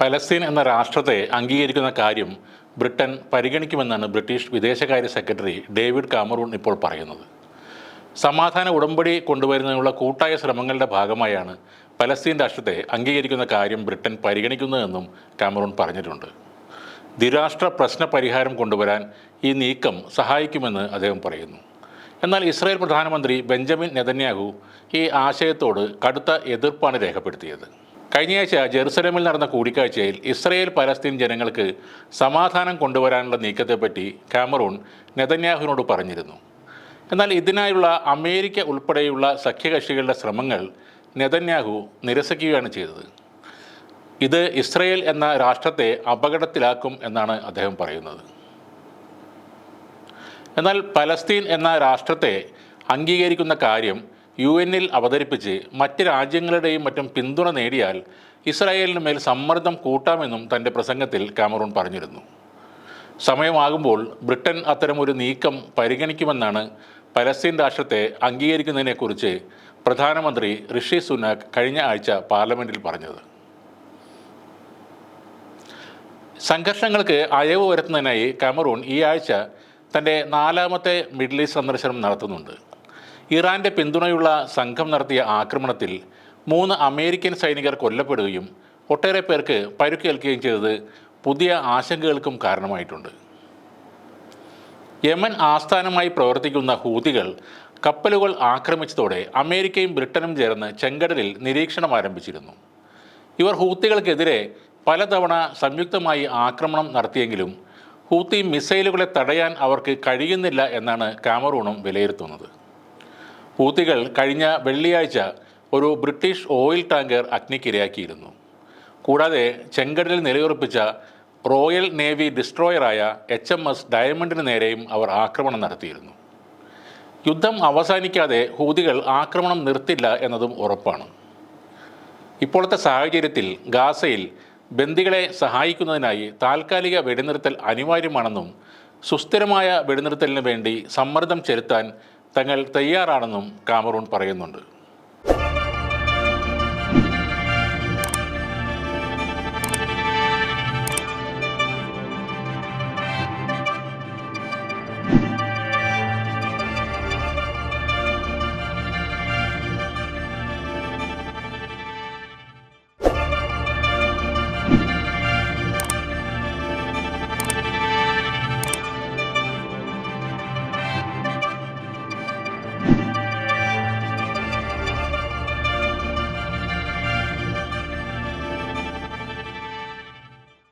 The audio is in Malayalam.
പലസ്തീൻ എന്ന രാഷ്ട്രത്തെ അംഗീകരിക്കുന്ന കാര്യം ബ്രിട്ടൻ പരിഗണിക്കുമെന്നാണ് ബ്രിട്ടീഷ് വിദേശകാര്യ സെക്രട്ടറി ഡേവിഡ് കാമറൂൺ ഇപ്പോൾ പറയുന്നത്. സമാധാന ഉടമ്പടി കൊണ്ടുവരുന്നതിനുള്ള കൂട്ടായ ശ്രമങ്ങളുടെ ഭാഗമായാണ് പലസ്തീൻ രാഷ്ട്രത്തെ അംഗീകരിക്കുന്ന കാര്യം ബ്രിട്ടൻ പരിഗണിക്കുന്നതെന്നും കാമറൂൺ പറഞ്ഞിട്ടുണ്ട്. ദ്വിരാഷ്ട്ര പ്രശ്ന പരിഹാരം കൊണ്ടുവരാൻ ഈ നീക്കം സഹായിക്കുമെന്ന് അദ്ദേഹം പറയുന്നു. എന്നാൽ ഇസ്രായേൽ പ്രധാനമന്ത്രി ബെഞ്ചമിൻ നെതന്യാഹു ഈ ആശയത്തോട് കടുത്ത എതിർപ്പാണ് രേഖപ്പെടുത്തിയത്. കഴിഞ്ഞയാഴ്ച ജെറുസലേമിൽ നടന്ന കൂടിക്കാഴ്ചയിൽ ഇസ്രയേൽ പലസ്തീൻ ജനങ്ങൾക്ക് സമാധാനം കൊണ്ടുവരാനുള്ള നീക്കത്തെപ്പറ്റി കാമറൂൺ നെതന്യാഹുവിനോട് പറഞ്ഞിരുന്നു. എന്നാൽ ഇതിനായുള്ള അമേരിക്ക ഉൾപ്പെടെയുള്ള സഖ്യകക്ഷികളുടെ ശ്രമങ്ങൾ നെതന്യാഹു നിരസിക്കുകയാണ് ചെയ്തത്. ഇത് ഇസ്രയേൽ എന്ന രാഷ്ട്രത്തെ അപകടത്തിലാക്കും എന്നാണ് അദ്ദേഹം പറയുന്നത്. എന്നാൽ പലസ്തീൻ എന്ന രാഷ്ട്രത്തെ അംഗീകരിക്കുന്ന കാര്യം യു എന്നിൽ അവതരിപ്പിച്ച് മറ്റ് രാജ്യങ്ങളുടെയും മറ്റും പിന്തുണ നേടിയാൽ ഇസ്രായേലിന് മേൽ സമ്മർദ്ദം കൂട്ടാമെന്നും തന്റെ പ്രസംഗത്തിൽ കാമറൂൺ പറഞ്ഞിരുന്നു. സമയമാകുമ്പോൾ ബ്രിട്ടൻ അത്തരമൊരു നീക്കം പരിഗണിക്കുമെന്നാണ് പലസ്തീൻ രാഷ്ട്രത്തെ അംഗീകരിക്കുന്നതിനെക്കുറിച്ച് പ്രധാനമന്ത്രി ഋഷി സുനാക് കഴിഞ്ഞ ആഴ്ച പാർലമെന്റിൽ പറഞ്ഞത്. സംഘർഷങ്ങൾക്ക് അയവ് വരുത്തുന്നതിനായി കമറൂൺ ഈ ആഴ്ച തന്റെ നാലാമത്തെ മിഡിൽ ഈസ്റ്റ് സന്ദർശനം നടത്തുന്നുണ്ട്. ഇറാന്റെ പിന്തുണയുള്ള സംഘം നടത്തിയ ആക്രമണത്തിൽ മൂന്ന് അമേരിക്കൻ സൈനികർ കൊല്ലപ്പെടുകയും ഒട്ടേറെ പേർക്ക് പരുക്കേൽക്കുകയും ചെയ്തത് പുതിയ ആശങ്കകൾക്കും കാരണമായിട്ടുണ്ട്. യമൻ ആസ്ഥാനമായി പ്രവർത്തിക്കുന്ന ഹൂതികൾ കപ്പലുകൾ ആക്രമിച്ചതോടെ അമേരിക്കയും ബ്രിട്ടനും ചേർന്ന് ചെങ്കടലിൽ നിരീക്ഷണം ആരംഭിച്ചിരുന്നു. ഇവർ ഹൂത്തികൾക്കെതിരെ പലതവണ സംയുക്തമായി ആക്രമണം നടത്തിയെങ്കിലും ഹൂത്തി മിസൈലുകളെ തടയാൻ അവർക്ക് കഴിയുന്നില്ല എന്നാണ് കാമറൂണും വിലയിരുത്തുന്നത്. ഹൂത്തികൾ കഴിഞ്ഞ വെള്ളിയാഴ്ച ഒരു ബ്രിട്ടീഷ് ഓയിൽ ടാങ്കർ അഗ്നിക്കിരയാക്കിയിരുന്നു. കൂടാതെ ചെങ്കടലിൽ നിലയുറപ്പിച്ച റോയൽ നേവി ഡിസ്ട്രോയറായ എച്ച് എം എസ് ഡയമണ്ടിന് നേരെയും അവർ ആക്രമണം നടത്തിയിരുന്നു. യുദ്ധം അവസാനിക്കാതെ ഹൂതികൾ ആക്രമണം നിർത്തില്ല എന്നതും ഉറപ്പാണ്. ഇപ്പോഴത്തെ സാഹചര്യത്തിൽ ഗാസയിൽ ബന്ദികളെ സഹായിക്കുന്നതിനായി താൽക്കാലിക വെടിനിർത്തൽ അനിവാര്യമാണെന്നും സുസ്ഥിരമായ വെടിനിർത്തലിന് വേണ്ടി സമ്മർദ്ദം ചെലുത്താൻ തങ്ങൾ തയ്യാറാണെന്നും കാമറൂൺ പറയുന്നുണ്ട്